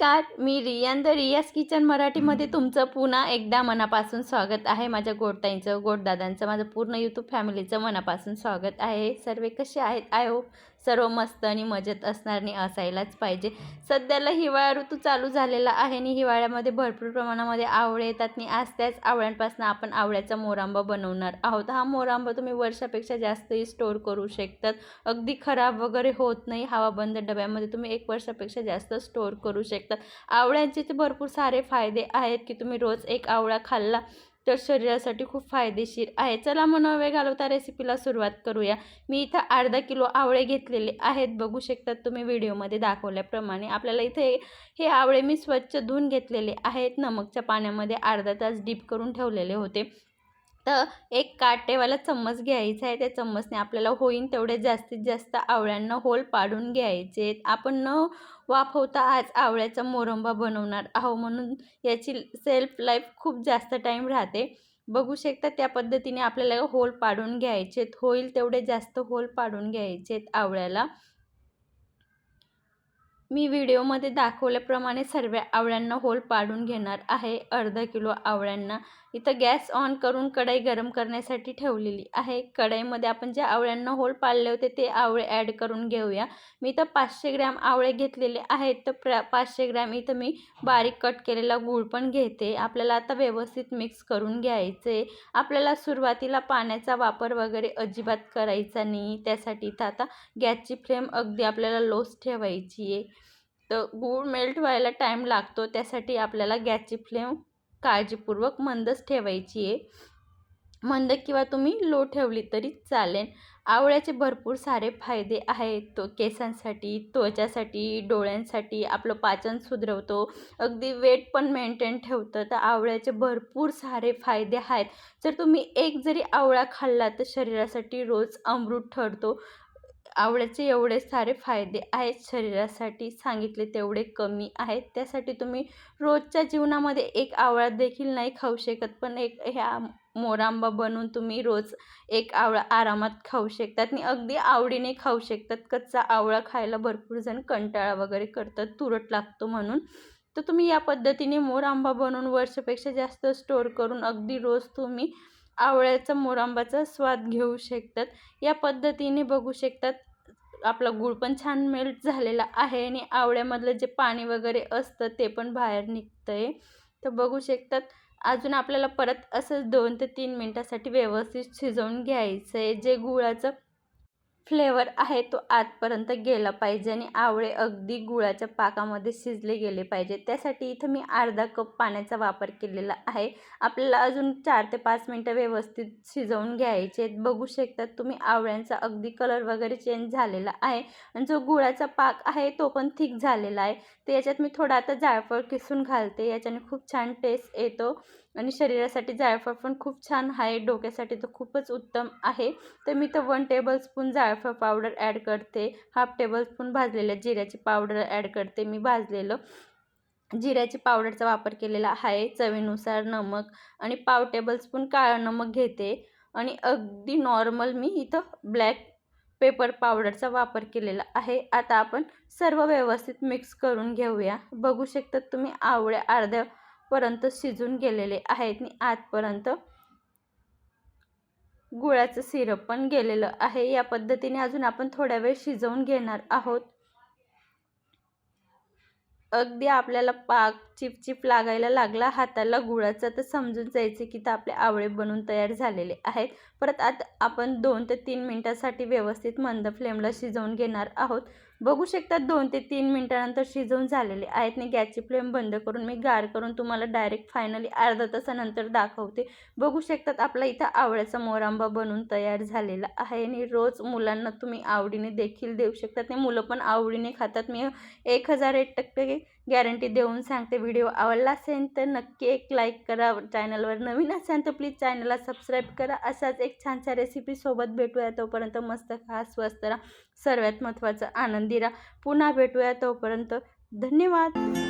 नमस्कार मी Riyan the Riyaz kitchen मराठीमध्ये तुमचं पुन्हा एकदा मनापासून स्वागत आहे. माझ्या गोडताईंचं गोडदादांचं माझं पूर्ण यूट्यूब फॅमिलीचं मनापासून स्वागत आहे. सर्व कसे आहेत? आय होप सर्व मस्त आणि मजेत असणार आणि असायलाच पाहिजे. सध्याला हिवाळा ऋतू चालू झालेला आहे आणि हिवाळ्यामध्ये भरपूर प्रमाणामध्ये आवळे येतात आणि आज त्याच आवळ्यांपासून आपण आवळ्याचा मोरांबा बनवणार आहोत. हा मोरांबा तुम्ही वर्षापेक्षा जास्तही स्टोअर करू शकतात. अगदी खराब वगैरे होत नाही. हवाबंद डब्यामध्ये तुम्ही एक वर्षापेक्षा जास्त स्टोअर करू शकतात. आवळ्यांचे ते भरपूर सारे फायदे आहेत की तुम्ही रोज एक आवळा खाल्ला तर शरीरासाठी खूप फायदेशीर आहे. चला मग वेळ घालवता रेसिपीला सुरुवात करूया. मी इथं अर्धा किलो आवळे घेतलेले आहेत. बघू शकतात तुम्ही व्हिडिओमध्ये दाखवल्याप्रमाणे आपल्याला इथे हे आवळे मी स्वच्छ धुवून घेतलेले आहेत. नमकच्या पाण्यामध्ये अर्धा तास डीप करून ठेवलेले होते. तर एक काटेवाला चम्मच घ्यायचा आहे. त्या चम्मचने आपल्याला होईन तेवढे जास्तीत जास्त आवळ्यांना होल पाडून घ्यायचे. आपण न वाफवता आज आवळ्याचा मोरंबा बनवणार आहो म्हणून याची सेल्फ लाईफ खूप जास्त टाईम राहते. बघू शकता त्या पद्धतीने आपल्याला होल पाडून घ्यायचेत. होईल तेवढे जास्त होल पाडून घ्यायचेत आवळ्याला. मी व्हिडिओमध्ये दाखवल्याप्रमाणे सर्व आवळ्यांना होल पाडून घेणार आहे. अर्धा किलो आवळ्यांना इथं गॅस ऑन करून कढई गरम करण्यासाठी ठेवलेली आहे. कढईमध्ये आपण जे आवळ्यांना होल पाडले होते ते आवळे ॲड करून घेऊया. मी इथं पाचशे ग्रॅम आवळे घेतलेले आहेत. तर प्र पाचशे ग्रॅम इथं मी बारीक कट केलेला गूळ पण घेते. आपल्याला आता व्यवस्थित मिक्स करून घ्यायचे. आपल्याला सुरुवातीला पाण्याचा वापर वगैरे अजिबात करायचा नाही. त्यासाठी इथं आता गॅसची फ्लेम अगदी आपल्याला लोच ठेवायची आहे. तर गूळ मेल्ट व्हायला टाईम लागतो त्यासाठी आपल्याला गॅसची फ्लेम काळजीपूर्वक मंदच ठेवायची आहे. मंद किंवा तुम्ही लो ठेवली तरी चालेल. आवळ्याचे भरपूर सारे फायदे आहेत तो केसांसाठी त्वचासाठी डोळ्यांसाठी. आपलं पाचन सुधरवतो अगदी वेट पण मेंटेन ठेवतं तर आवळ्याचे भरपूर सारे फायदे आहेत. जर तुम्ही एक जरी आवळा खाल्ला तर शरीरासाठी रोज अमृत ठरतो. आवळ्याचे एवढे सारे फायदे आहेत शरीरासाठी सांगितले तेवढे कमी आहेत. त्यासाठी तुम्ही रोजच्या जीवनामध्ये एक आवळा देखील नाही खाऊ शकत पण एक ह्या मोरांबा बनवून तुम्ही रोज एक आवळा आरामात खाऊ शकतात. आणि अगदी आवडीने खाऊ शकतात. कच्चा आवळा खायला भरपूर जण कंटाळा वगैरे करतात तुरट लागतो म्हणून. तर तुम्ही या पद्धतीने मोर आंबा बनवून वर्षापेक्षा जास्त स्टोअर करून अगदी रोज तुम्ही आवळ्याचा मोरांबाचा स्वाद घेऊ शकतात. या पद्धतीने बघू शकतात. आपला गूळ पण छान मेल्ट झालेला आहे आणि आवळ्यामधलं जे पाणी वगैरे असतं ते पण बाहेर निघतं आहे तर बघू शकतात अजून आपल्याला परत असंच दोन ते तीन मिनटासाठी व्यवस्थित शिजवून घ्यायचं आहे जे गुळाचं फ्लेवर आहे तो आतपर्यंत गेला पाहिजे आणि आवळे अगदी गुळाच्या पाकामध्ये शिजले गेले पाहिजे. त्यासाठी इथं मी अर्धा कप पाण्याचा वापर केलेला आहे. आपल्याला अजून चार ते पाच मिनटं व्यवस्थित शिजवून घ्यायचे बघू शकतात तुम्ही आवळ्यांचा अगदी कलर वगैरे चेंज झालेला आहे. आणि जो गुळाचा पाक आहे तो पण थिक झालेला आहे. तर याच्यात मी थोडा आता जायफळ किसून घालते. याच्याने खूप छान टेस्ट येतो. आणि शरीरासाठी जायफळ पण खूप छान आहे. डोक्यासाठी तर खूपच उत्तम आहे. तर मी तर वन टेबलस्पून जायफळ पावडर ॲड करते. हाफ टेबलस्पून भाजलेल्या जिऱ्याची पावडर ॲड करते मी भाजलेलं. जिऱ्याची पावडरचा वापर केलेला आहे चवीनुसार नमक आणि पाव टेबलस्पून काळा काळं नमक घेते. आणि अगदी नॉर्मल मी इथं ब्लॅक पेपर पावडरचा वापर केलेला आहे. आता आपण सर्व व्यवस्थित मिक्स करून घेऊया. बघू शकतात तुम्ही आवळ्या अर्ध्या पर्यंत शिजून गेलेले आहेत आणि आतपर्यंत गुळाचं सिरप पण गेलेलं आहे. या पद्धतीने अजून आपण थोड्या वेळ शिजवून घेणार आहोत. अगदी आपल्याला पाक चिपचिप लागायला लागला हाताला गुळाचा तर समजून जायचे की तर आपले आवळे बनून तयार झालेले आहेत. परत आता आपण दोन ते तीन मिनटासाठी व्यवस्थित मंद फ्लेमला शिजवून घेणार आहोत. बघू शकतात दोन ते तीन मिनटानंतर शिजवून झालेले आहेत. आणि गॅसची फ्लेम बंद करून मी गार करून तुम्हाला डायरेक्ट फायनली अर्धा तासानंतर दाखवते. बघू शकतात आपला इथं आवळ्याचा मोरांबा बनून तयार झालेला आहे आणि रोज मुलांना तुम्ही आवडीने देखील देऊ शकतात आणि मुलं पण आवडीने खातात. मी एक हजार एक टक्के गॅरंटी देऊन सांगते व्हिडिओ आवडला असेल तर नक्की एक लाईक करा चॅनलवर नवीन असेल तर प्लीज चॅनलला सबस्क्राईब करा. असाच एक छानशा रेसिपीसोबत भेटूया तोपर्यंत मस्त खा स्वस्त राहा सर्वात महत्त्वाचं आनंदी राहा. पुन्हा भेटूया तोपर्यंत धन्यवाद.